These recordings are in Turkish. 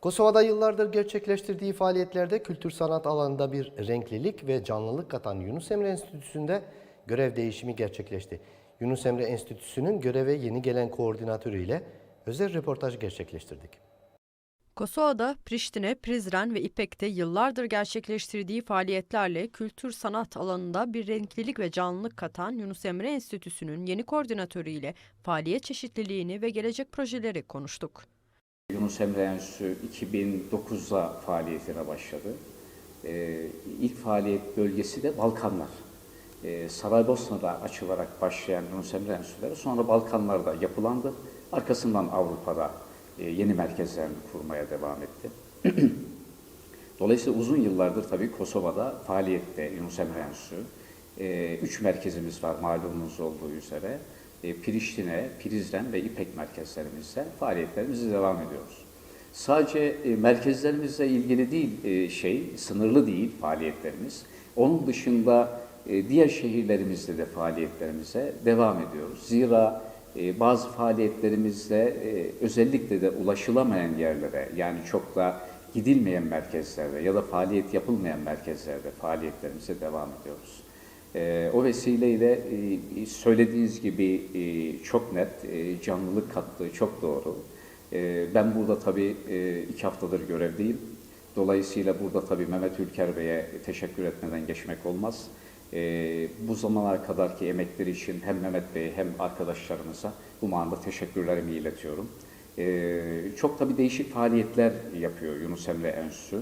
Kosova'da yıllardır gerçekleştirdiği faaliyetlerde kültür sanat alanında bir renklilik ve canlılık katan Yunus Emre Enstitüsü'nde görev değişimi gerçekleşti. Yunus Emre Enstitüsü'nün göreve yeni gelen koordinatörüyle özel röportaj gerçekleştirdik. Kosova'da Priştine, Prizren ve İpek'te yıllardır gerçekleştirdiği faaliyetlerle kültür sanat alanında bir renklilik ve canlılık katan Yunus Emre Enstitüsü'nün yeni koordinatörüyle faaliyet çeşitliliğini ve gelecek projeleri konuştuk. Yunus Emre Enstitüsü 2009'da faaliyetine başladı. Ee, ilk faaliyet bölgesi de Balkanlar. Ee, Saraybosna'da açılarak başlayan Yunus Emre Enstitüleri sonra Balkanlar'da yapılandı. Arkasından Avrupa'da e, yeni merkezlerini kurmaya devam etti. Dolayısıyla uzun yıllardır tabii Kosova'da faaliyette Yunus Emre Enstitüsü. E, üç merkezimiz var malumunuz olduğu üzere. E, Priştine, Prizren ve İpek merkezlerimizde faaliyetlerimize devam ediyoruz. Sadece e, merkezlerimizle ilgili değil e, şey, sınırlı değil faaliyetlerimiz. Onun dışında diğer şehirlerimizde de faaliyetlerimize devam ediyoruz. Zira bazı faaliyetlerimizde özellikle de ulaşılamayan yerlere yani çok da gidilmeyen merkezlerde ya da faaliyet yapılmayan merkezlerde faaliyetlerimize devam ediyoruz. E, o vesileyle e, söylediğiniz gibi e, çok net e, canlılık kattığı çok doğru. Ben burada tabii iki haftadır görevdeyim. Dolayısıyla burada tabii Mehmet Ülker Bey'e teşekkür etmeden geçmek olmaz. E, bu zamana kadarki emekleri için hem Mehmet Bey hem arkadaşlarımıza bu manada teşekkürlerimi iletiyorum. Çok tabii değişik faaliyetler yapıyor Yunus Emre Enstitüsü.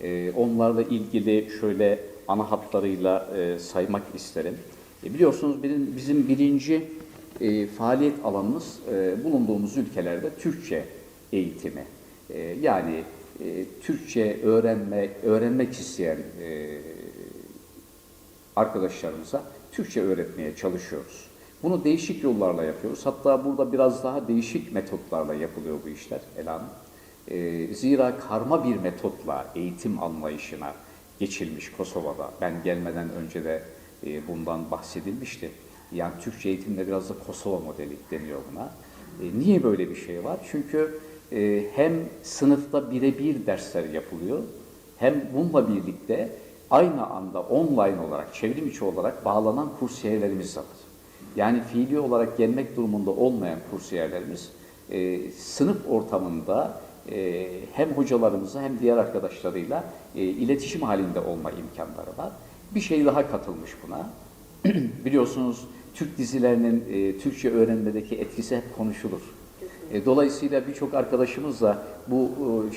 E, onlarla ilgili şöyle ana hatlarıyla e, saymak isterim. E, biliyorsunuz bizim, bizim birinci e, faaliyet alanımız e, bulunduğumuz ülkelerde Türkçe eğitimi. E, yani e, Türkçe öğrenmek, öğrenmek isteyen e, arkadaşlarımıza Türkçe öğretmeye çalışıyoruz. Bunu değişik yollarla yapıyoruz. Hatta burada biraz daha değişik metotlarla yapılıyor bu işler Elan. E, zira karma bir metotla eğitim anlayışına geçilmiş Kosova'da. Ben gelmeden önce de e, bundan bahsedilmişti. Yani Türkçe eğitimde biraz da Kosova modeli deniyor buna. E, niye böyle bir şey var? Çünkü e, hem sınıfta birebir dersler yapılıyor, hem bununla birlikte aynı anda online olarak, çevrim içi olarak bağlanan kursiyerlerimiz var. Yani fiili olarak gelmek durumunda olmayan kursiyerlerimiz sınıf ortamında e, hem hocalarımızla hem diğer arkadaşlarıyla e, iletişim halinde olma imkanları var. Bir şey daha katılmış buna. Biliyorsunuz Türk dizilerinin e, Türkçe öğrenmedeki etkisi hep konuşulur. Dolayısıyla birçok arkadaşımız da bu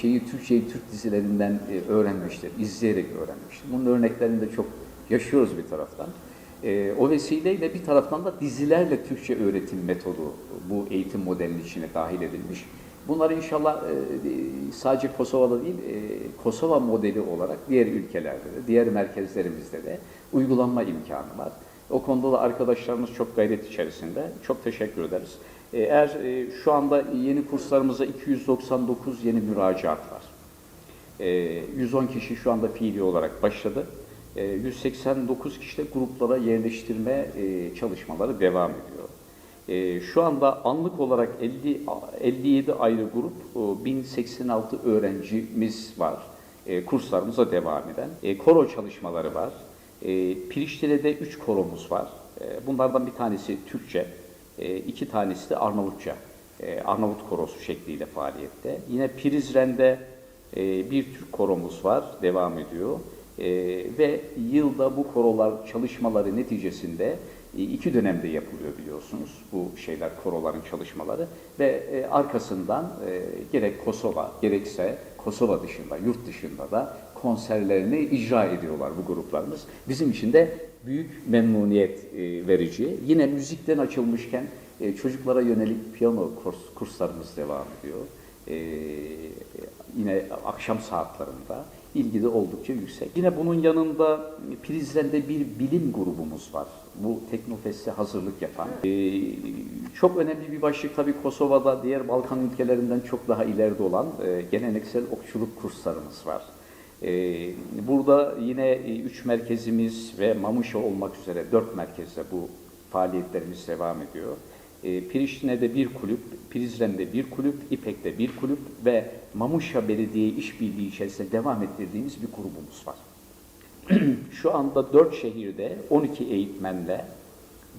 şeyi Türkçeyi Türk dizilerinden öğrenmiştir, izleyerek öğrenmiştir. Bunun örneklerini de çok yaşıyoruz bir taraftan. O vesileyle bir taraftan da dizilerle Türkçe öğretim metodu bu eğitim modelinin içine dahil edilmiş. Bunları inşallah e, sadece Kosova'da değil, e, Kosova modeli olarak diğer ülkelerde de, diğer merkezlerimizde de uygulanma imkanı var. O konuda da arkadaşlarımız çok gayret içerisinde. Çok teşekkür ederiz. E, Eğer şu anda yeni kurslarımıza 299 yeni müracaat var. E, 110 kişi şu anda fiili olarak başladı. E, 189 kişi de gruplara yerleştirme çalışmaları devam ediyor. E, şu anda anlık olarak 50 57 ayrı grup, o 1086 öğrencimiz var. E, kurslarımıza devam eden. E, koro çalışmaları var. E, Priştine'de 3 koromuz var. E, bunlardan bir tanesi Türkçe, e, iki tanesi de Arnavutça. E, Arnavut korosu şekliyle faaliyette. Yine Prizren'de e, bir Türk koromuz var, devam ediyor. E, ve yılda bu korolar çalışmaları neticesinde e, iki dönemde yapılıyor biliyorsunuz bu şeyler, koroların çalışmaları. Ve e, arkasından e, gerek Kosova, gerekse Kosova dışında, yurt dışında da konserlerini icra ediyorlar bu gruplarımız. Bizim için de büyük memnuniyet e, verici. Yine müzikten açılmışken e, çocuklara yönelik piyano kurs, kurslarımız devam ediyor. E, yine akşam saatlerinde ilgi de oldukça yüksek. Yine bunun yanında Prizren'de bir bilim grubumuz var. Bu Teknofest'e hazırlık yapan. E, çok önemli bir başlık tabii Kosova'da diğer Balkan ülkelerinden çok daha ileride olan e, geleneksel okçuluk kurslarımız var. Ee, Burada yine e, üç merkezimiz ve Mamışa olmak üzere dört merkezde bu faaliyetlerimiz devam ediyor. E, bir kulüp, Prizren'de bir kulüp, İpek'te bir kulüp ve Mamuşa Belediye İşbirliği içerisinde devam ettirdiğimiz bir grubumuz var. Şu anda 4 şehirde 12 eğitmenle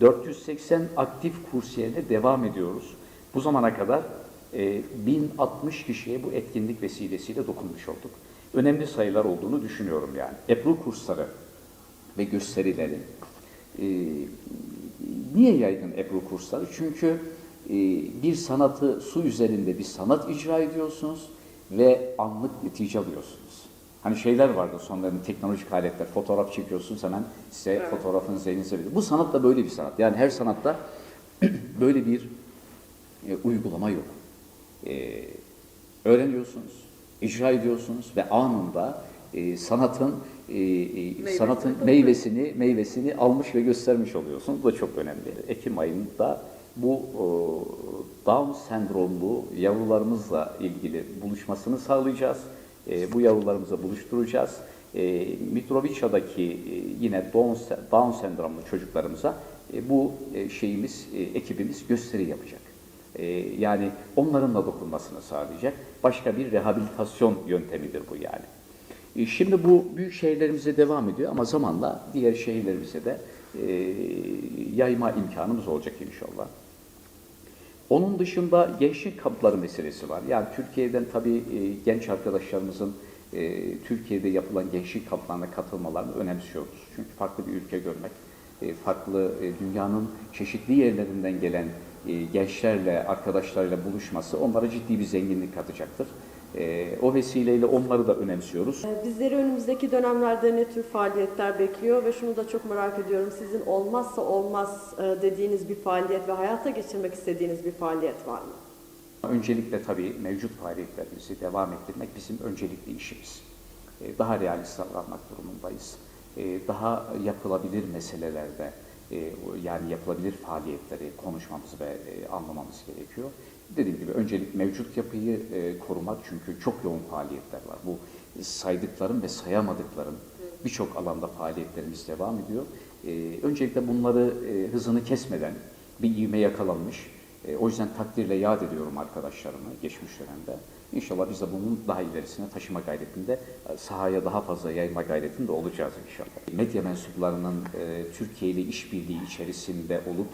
480 aktif kursiyerle devam ediyoruz. Bu zamana kadar e, 1060 kişiye bu etkinlik vesilesiyle dokunmuş olduk. Önemli sayılar olduğunu düşünüyorum yani. Ebru kursları ve gösterileri. e, niye yaygın Ebru kursları? Çünkü e, bir sanatı su üzerinde bir sanat icra ediyorsunuz ve anlık netice alıyorsunuz. Hani şeyler vardı sonların teknolojik aletler, fotoğraf çekiyorsunuz hemen size fotoğrafınızı elinize veriyor. Bu sanat da böyle bir sanat. Yani her sanatta böyle bir e, uygulama yok. E, öğreniyorsunuz, icra ediyorsunuz ve anında e, sanatın e, e, sanatın meyvesini meyvesini almış ve göstermiş oluyorsunuz. Bu da çok önemli. Ekim ayında bu e, Down sendromlu yavrularımızla ilgili buluşmasını sağlayacağız. E, bu yavrularımızı buluşturacağız. E, Mitrovica'daki e, yine Down, Down sendromlu çocuklarımıza e, bu e, şeyimiz, e, ekibimiz gösteri yapacak. E, yani onların da dokunmasını sağlayacak. Başka bir rehabilitasyon yöntemidir bu yani. E, Şimdi bu büyük şehirlerimize devam ediyor ama zamanla diğer şehirlerimize de e, yayma imkanımız olacak inşallah. Onun dışında gençlik kampları meselesi var. Yani Türkiye'den tabii e, genç arkadaşlarımızın e, Türkiye'de yapılan gençlik kamplarına katılmalarını önemsiyoruz. Çünkü farklı bir ülke görmek, farklı dünyanın çeşitli yerlerinden gelen gençlerle, arkadaşlarıyla buluşması onlara ciddi bir zenginlik katacaktır. E, o vesileyle onları da önemsiyoruz. Ee, Bizleri önümüzdeki dönemlerde ne tür faaliyetler bekliyor ve şunu da çok merak ediyorum. Sizin olmazsa olmaz e, dediğiniz bir faaliyet ve hayata geçirmek istediğiniz bir faaliyet var mı? Öncelikle tabii mevcut faaliyetlerimizi devam ettirmek bizim öncelikli işimiz. E, Daha realist davranmak durumundayız. Daha yapılabilir meselelerde, e, yani yapılabilir faaliyetleri konuşmamız ve e, anlamamız gerekiyor. Dediğim gibi öncelik mevcut yapıyı e, korumak çünkü çok yoğun faaliyetler var. Bu saydıklarım ve sayamadıklarım birçok alanda faaliyetlerimiz devam ediyor. E, Öncelikle bunları e, hızını kesmeden bir ivme yakalanmış, e, o yüzden takdirle yad ediyorum arkadaşlarımı geçmiş dönemde. İnşallah biz de bunun daha ilerisine taşıma gayretinde, e, sahaya daha fazla yayma gayretinde olacağız inşallah. Medya mensuplarının e, Türkiye ile işbirliği içerisinde olup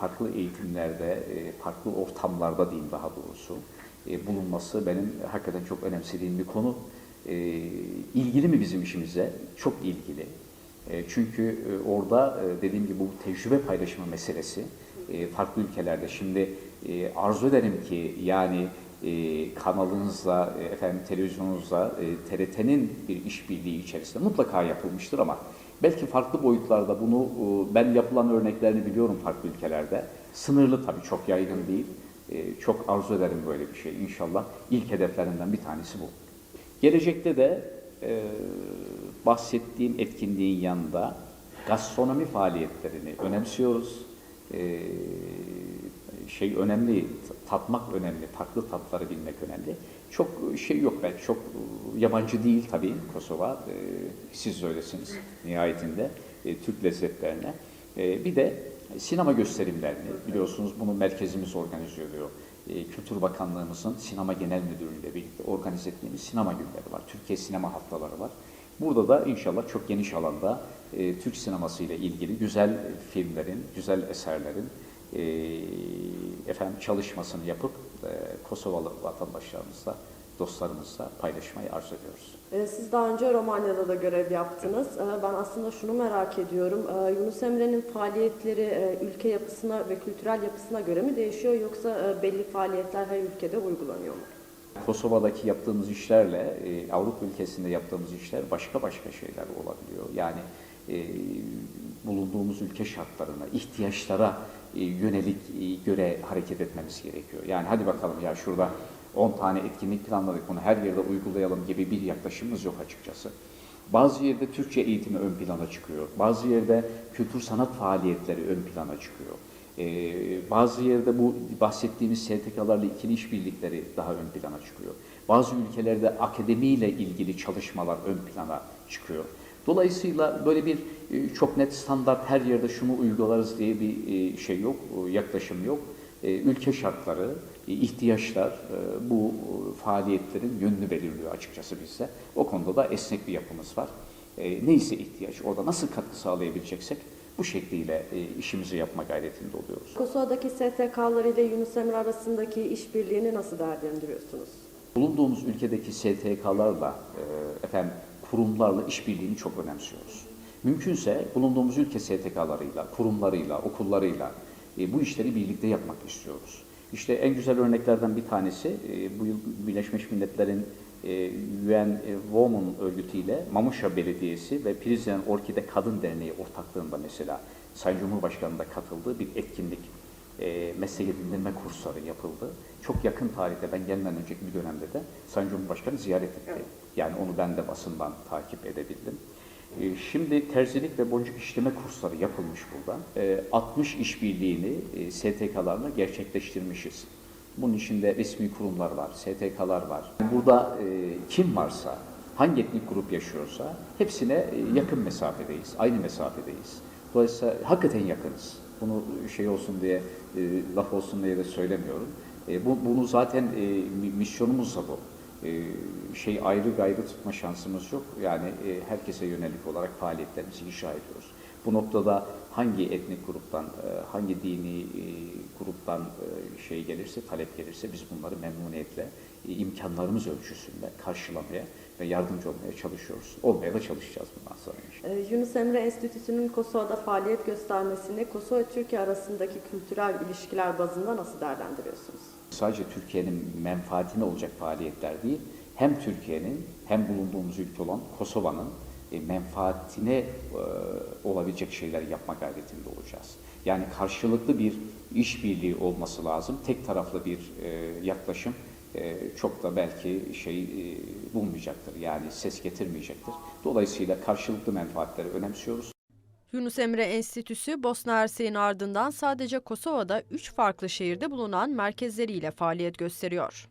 farklı eğitimlerde, e, farklı ortamlarda diyeyim daha doğrusu e, bulunması benim hakikaten çok önemsediğim bir konu. E, ilgili mi bizim işimize? Çok ilgili. E, Çünkü e, orada e, dediğim gibi bu tecrübe paylaşımı meselesi e, farklı ülkelerde. Şimdi e, arzu ederim ki yani e, kanalınızla, e, efendim televizyonunuzla e, TRT'nin bir işbirliği içerisinde mutlaka yapılmıştır ama belki farklı boyutlarda bunu e, ben yapılan örneklerini biliyorum farklı ülkelerde. Sınırlı tabii çok yaygın değil. E, Çok arzu ederim böyle bir şey. İnşallah ilk hedeflerimden bir tanesi bu. Gelecekte de e, bahsettiğim etkinliğin yanında gastronomi faaliyetlerini önemsiyoruz. Şey önemli, tatmak önemli, farklı tatları bilmek önemli. Çok şey yok belki, çok yabancı değil tabii Kosova. E, siz öylesiniz nihayetinde e, Türk lezzetlerine. E, bir de sinema gösterimlerini biliyorsunuz bunu merkezimiz organize ediyor. E, Kültür Bakanlığımızın Sinema Genel Müdürlüğü birlikte organize ettiğimiz sinema günleri var. Türkiye sinema haftaları var. Burada da inşallah çok geniş alanda e, Türk sineması ile ilgili güzel filmlerin, güzel eserlerin e, efendim çalışmasını yapıp e, Kosovalı vatandaşlarımızla, dostlarımızla paylaşmayı arzu ediyoruz. Ee, Siz daha önce Romanya'da da görev yaptınız. Ee, Ben aslında şunu merak ediyorum. Yunus Emre'nin faaliyetleri e, ülke yapısına ve kültürel yapısına göre mi değişiyor yoksa e, belli faaliyetler her ülkede uygulanıyor mu? Kosova'daki yaptığımız işlerle e, Avrupa ülkesinde yaptığımız işler başka başka şeyler olabiliyor. Yani e, bulunduğumuz ülke şartlarına, ihtiyaçlara e, yönelik e, göre hareket etmemiz gerekiyor. Yani hadi bakalım ya şurada 10 tane etkinlik planladık bunu her yerde uygulayalım gibi bir yaklaşımımız yok açıkçası. Bazı yerde Türkçe eğitimi ön plana çıkıyor. Bazı yerde kültür sanat faaliyetleri ön plana çıkıyor. Bazı yerde bu bahsettiğimiz STK'larla ikili işbirlikleri daha ön plana çıkıyor. Bazı ülkelerde akademiyle ilgili çalışmalar ön plana çıkıyor. Dolayısıyla böyle bir e, çok net standart her yerde şunu uygularız diye bir e, şey yok, e, yaklaşım yok. Ülke şartları, ihtiyaçlar bu faaliyetlerin yönünü belirliyor açıkçası bizde. O konuda da esnek bir yapımız var. Neyse ihtiyaç, orada nasıl katkı sağlayabileceksek bu şekliyle işimizi yapma gayretinde oluyoruz. Kosova'daki STK'lar ile Yunus Emre arasındaki işbirliğini nasıl değerlendiriyorsunuz? Bulunduğumuz ülkedeki STK'larla, efendim kurumlarla işbirliğini çok önemsiyoruz. Mümkünse bulunduğumuz ülke STK'larıyla, kurumlarıyla, okullarıyla e, bu işleri birlikte yapmak istiyoruz. İşte en güzel örneklerden bir tanesi e, bu yıl Birleşmiş Milletler'in e, UN Women örgütüyle Mamuşa Belediyesi ve Prizren Orkide Kadın Derneği ortaklığında mesela Sayın Cumhurbaşkanı da katıldığı bir etkinlik e, meslek edindirme kursları yapıldı. Çok yakın tarihte ben gelmeden önceki bir dönemde de Sayın Cumhurbaşkanı ziyaret etti. Yani onu ben de basından takip edebildim. E, şimdi terzilik ve boncuk işleme kursları yapılmış burada. E, 60 işbirliğini e, STK'larla gerçekleştirmişiz. Bunun içinde resmi kurumlar var, STK'lar var. Burada e, kim varsa, hangi etnik grup yaşıyorsa hepsine e, yakın mesafedeyiz, aynı mesafedeyiz. Dolayısıyla hakikaten yakınız. Bunu şey olsun diye, e, laf olsun diye de söylemiyorum. E, bu, bunu zaten e, mi- misyonumuz da bu. E, şey ayrı gayrı tutma şansımız yok. Yani e, herkese yönelik olarak faaliyetlerimizi icra ediyoruz. Bu noktada hangi etnik gruptan, e, hangi dini e, gruptan e, şey gelirse, talep gelirse biz bunları memnuniyetle imkanlarımız ölçüsünde karşılamaya ve yardımcı olmaya çalışıyoruz. Olmaya da çalışacağız bundan sonra. Ee, Yunus Emre Enstitüsü'nün Kosova'da faaliyet göstermesini Kosova Türkiye arasındaki kültürel ilişkiler bazında nasıl değerlendiriyorsunuz? sadece Türkiye'nin menfaatine olacak faaliyetler değil, hem Türkiye'nin hem bulunduğumuz ülke olan Kosova'nın menfaatine e, olabilecek şeyler yapma gayretinde olacağız. Yani karşılıklı bir işbirliği olması lazım. Tek taraflı bir e, yaklaşım e, çok da belki şey e, bulmayacaktır. Yani ses getirmeyecektir. Dolayısıyla karşılıklı menfaatleri önemsiyoruz. Yunus Emre Enstitüsü, Bosna Hersek'in ardından sadece Kosova'da 3 farklı şehirde bulunan merkezleriyle faaliyet gösteriyor.